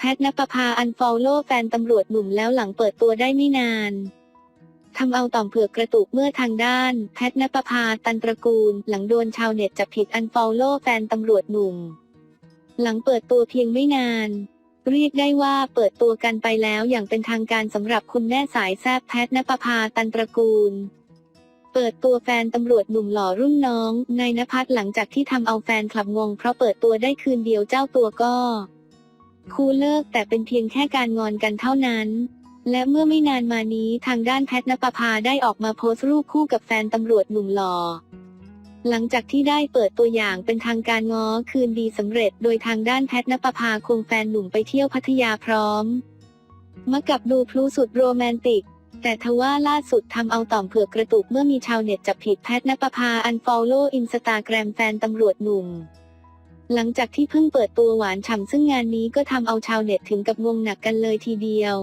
แพทนปภาอันฟอลโล่แฟนตำรวจหนุ่มแล้วหลังเปิดตัวได้ไม่นานทำเอาต่อมเผือกกระตุกเมื่อทางด้าน แพทนปภาตันตระกูล หลังโดนชาวเน็ตจับผิดอันฟอลโล่แฟนตำรวจหนุ่ม หลังเปิดตัวเพียงไม่นาน เรียกได้ว่าเปิดตัวกันไปแล้วอย่างเป็นทางการสำหรับคุณแม่สายแซบแพทนปภาตันตระกูลเปิดตัวแฟนตำรวจหนุ่มหล่อรุ่นน้องนายนภัสหลังจากที่ทำเอาแฟนคลับงงเพราะเปิดตัวได้คืนเดียวเจ้าตัวก็ คูเลิกแต่เป็นเพียงแค่การงอนกันเท่านั้น และเมื่อไม่นานมานี้ทางด้านแพทนปภาได้ออกมาโพสต์รูปคู่กับแฟนตำรวจหนุ่มหล่อหลังจากที่ได้เปิดตัวอย่างเป็นทางการง้อคืนดีสำเร็จ โดยทางด้านแพทนปภาควงแฟนหนุ่มไปเที่ยวพัทยาพร้อมมากับดูพลุสุดโรแมนติก แต่ทว่าล่าสุดทำเอาต่อมเผือกกระตุกเมื่อมีชาวเน็ตจับผิดแพทนปภาอันฟอลโล่อินสตาแกรมแฟนตำรวจหนุ่ม หลังจากที่เพิ่งเปิดตัวหวานฉ่ำซึ่งงานนี้ก็ทำเอาชาวเน็ตถึงกับงงหนักกันเลยทีเดียว